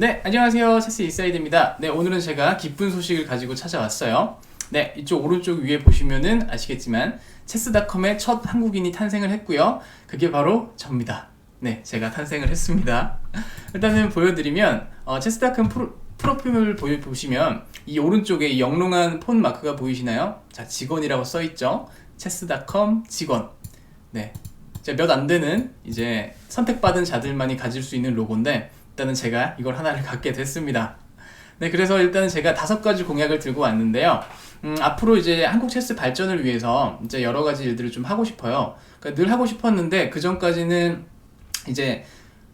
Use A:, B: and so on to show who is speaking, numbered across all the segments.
A: 네, 안녕하세요. 체스 인사이드입니다. 네, 오늘은 제가 기쁜 소식을 가지고 찾아왔어요. 네, 이쪽 오른쪽 위에 보시면은 아시겠지만 체스닷컴의 첫 한국인이 탄생을 했고요. 그게 바로 접니다. 네, 제가 탄생을 했습니다. 일단은 보여드리면 어, 체스닷컴 프로, 프로필을 보시면 이 오른쪽에 이 영롱한 폰 마크가 보이시나요? 자, 직원이라고 써 있죠. 체스닷컴 직원. 네, 몇 안 되는 이제 선택받은 자들만이 가질 수 있는 로고인데 일단은 제가 이걸 하나를 갖게 됐습니다. 네, 그래서 일단은 제가 다섯 가지 공약을 들고 왔는데요. 음, 앞으로 이제 한국 체스 발전을 위해서 이제 여러 가지 일들을 좀 하고 싶어요. 그러니까 늘 하고 싶었는데 그 전까지는 이제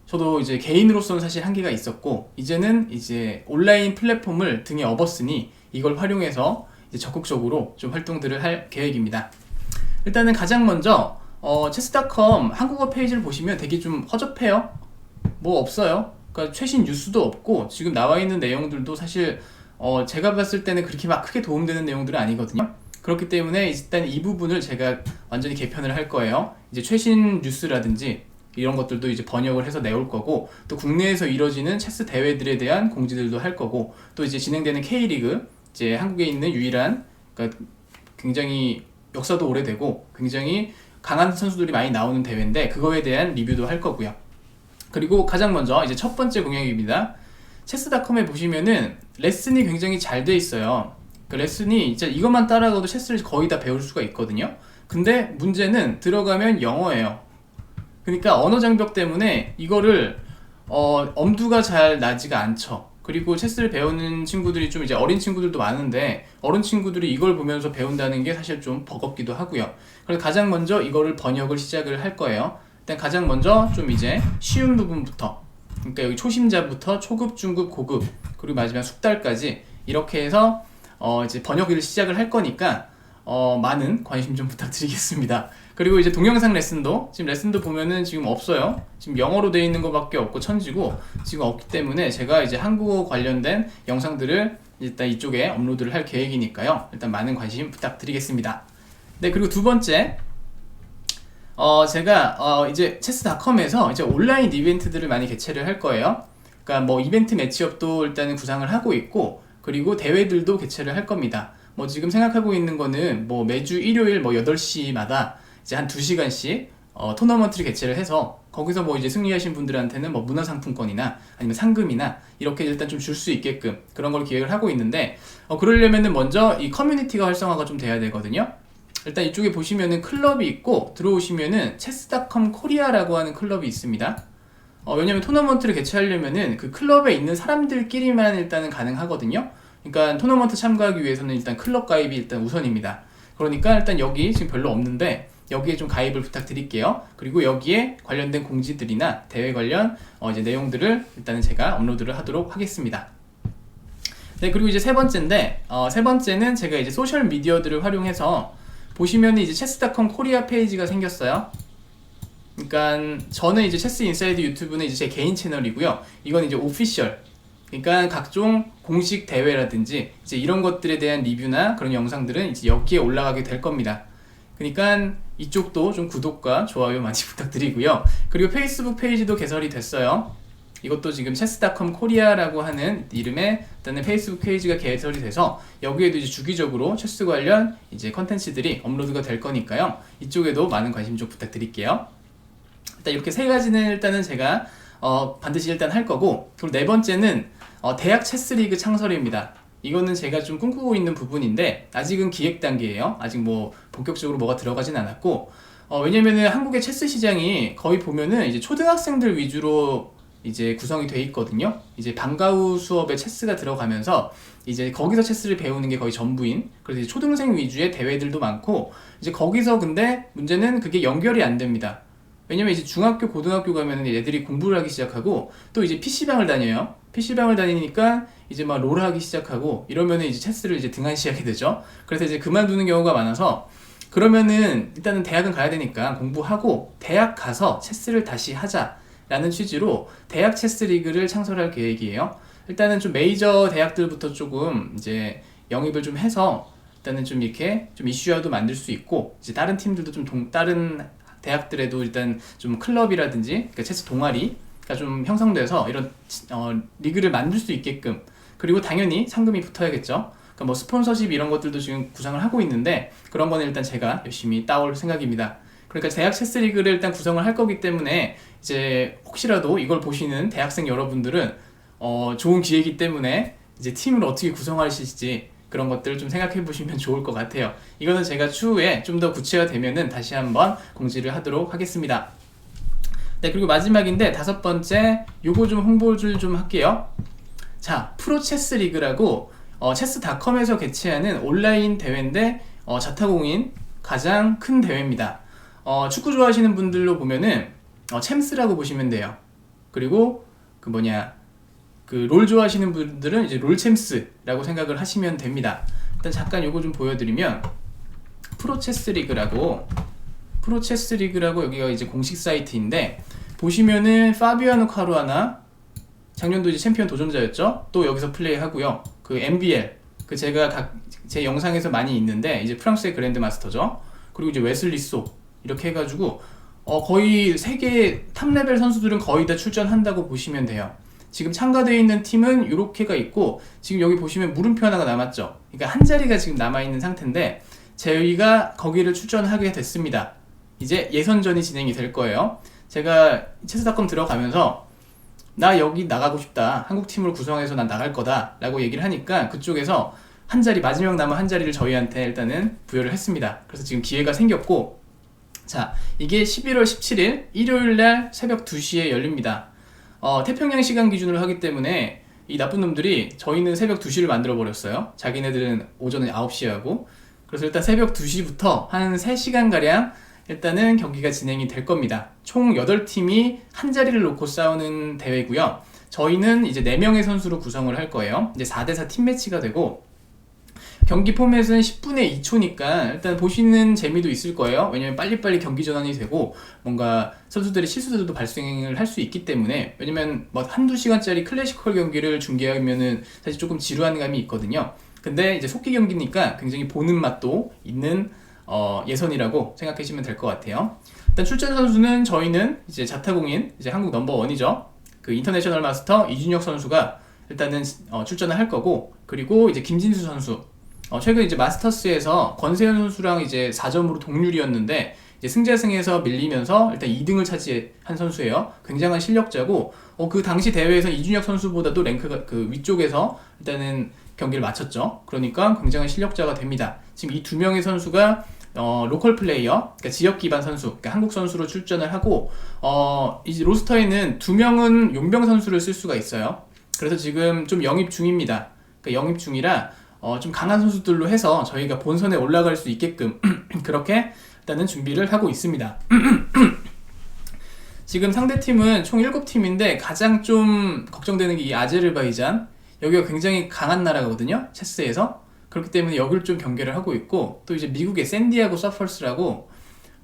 A: 저도 이제 개인으로서는 사실 한계가 있었고 이제는 이제 온라인 플랫폼을 등에 업었으니 이걸 활용해서 이제 적극적으로 좀 활동들을 할 계획입니다. 일단은 가장 먼저 어, 체스닷컴 한국어 페이지를 보시면 되게 좀 허접해요. 뭐 없어요. 그러니까 최신 뉴스도 없고 지금 나와 있는 내용들도 사실 어, 제가 봤을 때는 그렇게 막 크게 도움되는 내용들은 아니거든요. 그렇기 때문에 일단 이 부분을 제가 완전히 개편을 할 거예요. 이제 최신 뉴스라든지 이런 것들도 이제 번역을 해서 내올 거고 또 국내에서 이뤄지는 체스 대회들에 대한 공지들도 할 거고 또 이제 진행되는 K리그 이제 한국에 있는 유일한 그러니까 굉장히 역사도 오래되고 굉장히 강한 선수들이 많이 나오는 대회인데 그거에 대한 리뷰도 할 거고요. 그리고 가장 먼저 이제 첫 번째 공약입니다. 체스닷컴에 보시면은 레슨이 굉장히 잘 돼 있어요. 그 레슨이 이제 이것만 따라가도 체스를 거의 다 배울 수가 있거든요. 근데 문제는 들어가면 영어예요. 그러니까 언어 장벽 때문에 이거를 어, 엄두가 잘 나지가 않죠. 그리고 체스를 배우는 친구들이 좀 이제 어린 친구들도 많은데 어린 친구들이 이걸 보면서 배운다는 게 사실 좀 버겁기도 하고요. 그래서 가장 먼저 이거를 번역을 시작을 할 거예요. 일단 가장 먼저 좀 이제 쉬운 부분부터 그러니까 여기 초심자부터 초급, 중급, 고급 그리고 마지막 숙달까지 이렇게 해서 어 이제 번역을 시작을 할 거니까 어 많은 관심 좀 부탁드리겠습니다. 그리고 이제 동영상 레슨도 지금 레슨도 보면은 지금 없어요. 지금 영어로 되어 있는 것밖에 없고 천지고 지금 없기 때문에 제가 이제 한국어 관련된 영상들을 일단 이쪽에 업로드를 할 계획이니까요. 일단 많은 관심 부탁드리겠습니다. 네 그리고 두 번째 어, 제가 어, 이제 체스닷컴에서 이제 온라인 이벤트들을 많이 개최를 할 거예요. 그러니까 뭐 이벤트 매치업도 일단은 구상을 하고 있고 그리고 대회들도 개최를 할 겁니다. 뭐 지금 생각하고 있는 거는 뭐 매주 일요일 뭐 8시마다 이제 한 2시간씩 어, 토너먼트를 개최를 해서 거기서 뭐 이제 승리하신 분들한테는 뭐 문화상품권이나 아니면 상금이나 이렇게 일단 좀 줄 수 있게끔 그런 걸 기획을 하고 있는데 어, 그러려면은 먼저 이 커뮤니티가 활성화가 좀 돼야 되거든요. 일단 이쪽에 보시면은 클럽이 있고 들어오시면은 체스닷컴 코리아라고 하는 클럽이 있습니다. 어, 왜냐면 토너먼트를 개최하려면은 그 클럽에 있는 사람들끼리만 일단은 가능하거든요. 그러니까 토너먼트 참가하기 위해서는 일단 클럽 가입이 일단 우선입니다. 그러니까 일단 여기 지금 별로 없는데 여기에 좀 가입을 부탁드릴게요. 그리고 여기에 관련된 공지들이나 대회 관련 어 이제 내용들을 일단은 제가 업로드를 하도록 하겠습니다. 네, 그리고 이제 세 번째인데 어, 세 번째는 제가 이제 소셜 미디어들을 활용해서 보시면 이제 체스닷컴 코리아 페이지가 생겼어요. 그러니까 저는 이제 체스 인사이드 유튜브는 이제 제 개인 채널이고요. 이건 이제 오피셜. 그러니까 각종 공식 대회라든지 이제 이런 것들에 대한 리뷰나 그런 영상들은 이제 여기에 올라가게 될 겁니다. 그러니까 이쪽도 좀 구독과 좋아요 많이 부탁드리고요. 그리고 페이스북 페이지도 개설이 됐어요. 이것도 지금 체스닷컴 코리아라고 하는 이름의 일단은 페이스북 페이지가 개설이 돼서 여기에도 이제 주기적으로 체스 관련 이제 컨텐츠들이 업로드가 될 거니까요. 이쪽에도 많은 관심 좀 부탁드릴게요. 일단 이렇게 세 가지는 일단은 제가 어, 반드시 일단 할 거고 그리고 네 번째는 어, 대학 체스 리그 창설입니다. 이거는 제가 좀 꿈꾸고 있는 부분인데 아직은 기획 단계예요. 아직 뭐 본격적으로 뭐가 들어가진 않았고 어, 왜냐면은 한국의 체스 시장이 거의 보면은 이제 초등학생들 위주로 이제 구성이 돼 있거든요. 이제 방과후 수업에 체스가 들어가면서 이제 거기서 체스를 배우는 게 거의 전부인 그래서 초등생 위주의 대회들도 많고 이제 거기서 근데 문제는 그게 연결이 안 됩니다. 왜냐면 이제 중학교, 고등학교 가면은 애들이 공부를 하기 시작하고 또 이제 PC방을 다녀요. PC방을 다니니까 이제 막롤 하기 시작하고 이러면은 이제 체스를 이제 등한시하게 되죠. 그래서 이제 그만두는 경우가 많아서 그러면은 일단은 대학은 가야 되니까 공부하고 대학 가서 체스를 다시 하자. 라는 취지로 대학 체스 리그를 창설할 계획이에요. 일단은 좀 메이저 대학들부터 조금 이제 영입을 좀 해서 일단은 좀 이렇게 좀 이슈화도 만들 수 있고 이제 다른 팀들도 좀 동, 다른 대학들에도 일단 좀 클럽이라든지 그러니까 체스 동아리 좀 형성돼서 이런 어, 리그를 만들 수 있게끔 그리고 당연히 상금이 붙어야겠죠. 그러니까 뭐 스폰서십 이런 것들도 지금 구상을 하고 있는데 그런 거는 일단 제가 열심히 따올 생각입니다. 그러니까 대학 체스 리그를 일단 구성을 할 거기 때문에 이제 혹시라도 이걸 보시는 대학생 여러분들은 어, 좋은 기회이기 때문에 이제 팀을 어떻게 구성하실지 그런 것들을 좀 생각해 보시면 좋을 것 같아요. 이거는 제가 추후에 좀 더 구체화되면은 다시 한번 공지를 하도록 하겠습니다. 네, 그리고 마지막인데 다섯 번째 요거 좀 홍보를 좀 할게요. 자, 프로 체스 리그라고 어, 체스닷컴에서 개최하는 온라인 대회인데 어, 자타공인 가장 큰 대회입니다. 어, 축구 좋아하시는 분들로 보면은 어, 챔스라고 보시면 돼요. 그리고 그 뭐냐 그 롤 좋아하시는 분들은 이제 롤 챔스라고 생각을 하시면 됩니다. 일단 잠깐 요거 좀 보여드리면 프로 체스 리그라고 프로 체스 리그라고 여기가 이제 공식 사이트인데 보시면은 파비아노 카루아나 작년도 이제 챔피언 도전자였죠. 또 여기서 플레이하고요. 그 MBL 그 제가 각 제 영상에서 많이 있는데 이제 프랑스의 그랜드 마스터죠. 그리고 이제 웨슬리 소 이렇게 해가지고 어 거의 세계 탑 레벨 선수들은 거의 다 출전한다고 보시면 돼요. 지금 참가되어 있는 팀은 이렇게가 있고 지금 여기 보시면 물음표 하나가 남았죠. 그러니까 한 자리가 지금 남아 있는 상태인데 저희가 거기를 출전하게 됐습니다. 이제 예선전이 진행이 될 거예요. 제가 체스닷컴 들어가면서 나 여기 나가고 싶다. 한국 팀을 구성해서 난 나갈 거다라고 얘기를 하니까 그쪽에서 한 자리 마지막 남은 한 자리를 저희한테 일단은 부여를 했습니다. 그래서 지금 기회가 생겼고 자 이게 11월 17일 일요일 날 새벽 2시에 열립니다. 어, 태평양 시간 기준으로 하기 때문에 이 나쁜 놈들이 저희는 새벽 2시를 만들어 버렸어요. 자기네들은 오전에 9시에 하고 그래서 일단 새벽 2시부터 한 3시간 가량 일단은 경기가 진행이 될 겁니다. 총 8팀이 한 자리를 놓고 싸우는 대회고요. 저희는 이제 4명의 선수로 구성을 할 거예요. 이제 4대4 팀 매치가 되고 경기 포맷은 10분의 2초니까 일단 보시는 재미도 있을 거예요. 왜냐면 빨리빨리 경기 전환이 되고 뭔가 선수들의 실수들도 발생을 할 수 있기 때문에 왜냐면 뭐 한두 시간짜리 클래시컬 경기를 중계하면은 사실 조금 지루한 감이 있거든요. 근데 이제 속기 경기니까 굉장히 보는 맛도 있는 어, 예선이라고 생각하시면 될 것 같아요. 일단 출전 선수는 저희는 이제 자타공인 이제 한국 넘버 원이죠. 그 인터내셔널 마스터 이준혁 선수가 일단은 어, 출전을 할 거고 그리고 이제 김진수 선수 어, 최근 이제 마스터스에서 권세현 선수랑 이제 4점으로 동률이었는데 이제 승자승에서 밀리면서 일단 2등을 차지한 선수예요. 굉장한 실력자고 어, 그 당시 대회에서 이준혁 선수보다도 랭크가 그 위쪽에서 일단은 경기를 마쳤죠. 그러니까 굉장한 실력자가 됩니다. 지금 이 두 명의 선수가 어, 로컬 플레이어, 그러니까 지역 기반 선수, 그러니까 한국 선수로 출전을 하고 어, 이제 로스터에는 두 명은 용병 선수를 쓸 수가 있어요. 그래서 지금 좀 영입 중입니다. 그러니까 영입 중이라 어, 좀 강한 선수들로 해서 저희가 본선에 올라갈 수 있게끔 그렇게 일단은 준비를 하고 있습니다. 지금 상대 팀은 총 7팀인데 가장 좀 걱정되는 게 이 아제르바이잔 여기가 굉장히 강한 나라거든요 체스에서 그렇기 때문에 여기를 좀 경계를 하고 있고 또 이제 미국의 샌디아고 서퍼스라고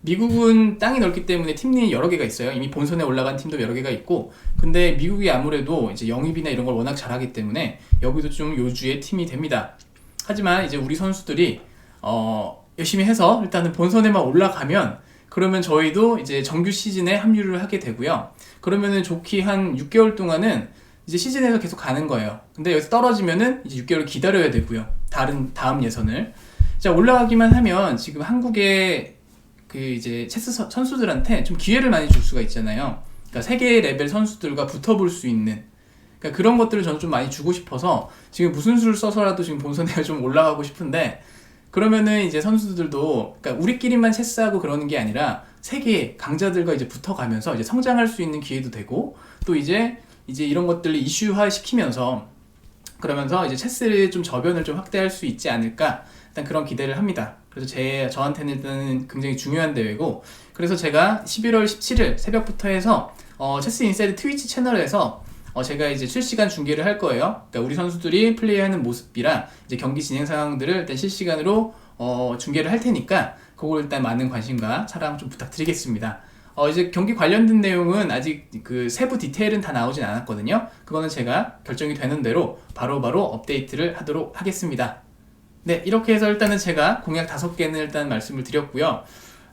A: 미국은 땅이 넓기 때문에 팀이 여러 개가 있어요. 이미 본선에 올라간 팀도 여러 개가 있고, 근데 미국이 아무래도 이제 영입이나 이런 걸 워낙 잘하기 때문에 여기도 좀 요주의 팀이 됩니다. 하지만 이제 우리 선수들이 어, 열심히 해서 일단은 본선에만 올라가면 그러면 저희도 이제 정규 시즌에 합류를 하게 되고요. 그러면은 좋기 한 6개월 동안은 이제 시즌에서 계속 가는 거예요. 근데 여기서 떨어지면은 이제 6개월 기다려야 되고요. 다른 다음 예선을. 자 올라가기만 하면 지금 한국의 그 이제 체스 선- 선수들한테 좀 기회를 많이 줄 수가 있잖아요. 그러니까 세계 레벨 선수들과 붙어볼 수 있는 그러니까 그런 것들을 저는 좀 많이 주고 싶어서 지금 무슨 수를 써서라도 지금 본선에 좀 올라가고 싶은데 그러면은 이제 선수들도 그러니까 우리끼리만 체스하고 그러는 게 아니라 세계 강자들과 이제 붙어가면서 이제 성장할 수 있는 기회도 되고 또 이제 이제 이런 것들을 이슈화 시키면서 그러면서 이제 체스를 좀 저변을 좀 확대할 수 있지 않을까 일단 그런 기대를 합니다. 그래서 제 저한테는 일단은 굉장히 중요한 대회고 그래서 제가 11월 17일 새벽부터 해서 어, 체스 인사이드 트위치 채널에서 어, 제가 이제 실시간 중계를 할 거예요. 그러니까 우리 선수들이 플레이하는 모습이랑 이제 경기 진행 상황들을 일단 실시간으로 어, 중계를 할 테니까 그걸 일단 많은 관심과 사랑 좀 부탁드리겠습니다. 어, 이제 경기 관련된 내용은 아직 그 세부 디테일은 다 나오진 않았거든요. 그거는 제가 결정이 되는 대로 바로바로 업데이트를 하도록 하겠습니다. 네, 이렇게 해서 일단은 제가 공약 다섯 개는 일단 말씀을 드렸고요.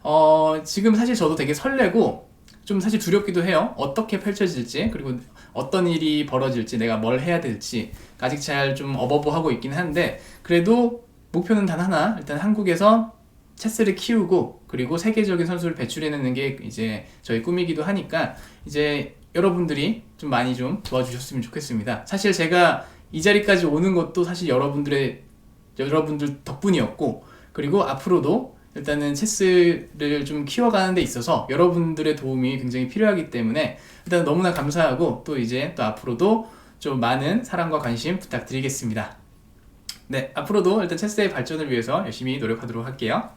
A: 어, 지금 사실 저도 되게 설레고 좀 사실 두렵기도 해요. 어떻게 펼쳐질지 그리고 어떤 일이 벌어질지 내가 뭘 해야 될지 아직 잘 좀 어버버하고 있긴 한데 그래도 목표는 단 하나 일단 한국에서 체스를 키우고 그리고 세계적인 선수를 배출해내는 게 이제 저희 꿈이기도 하니까 이제 여러분들이 좀 많이 좀 도와주셨으면 좋겠습니다. 사실 제가 이 자리까지 오는 것도 사실 여러분들의 여러분들 덕분이었고 그리고 앞으로도 일단은 체스를 좀 키워가는 데 있어서 여러분들의 도움이 굉장히 필요하기 때문에 일단 너무나 감사하고 또 이제 또 앞으로도 좀 많은 사랑과 관심 부탁드리겠습니다. 네, 앞으로도 일단 체스의 발전을 위해서 열심히 노력하도록 할게요.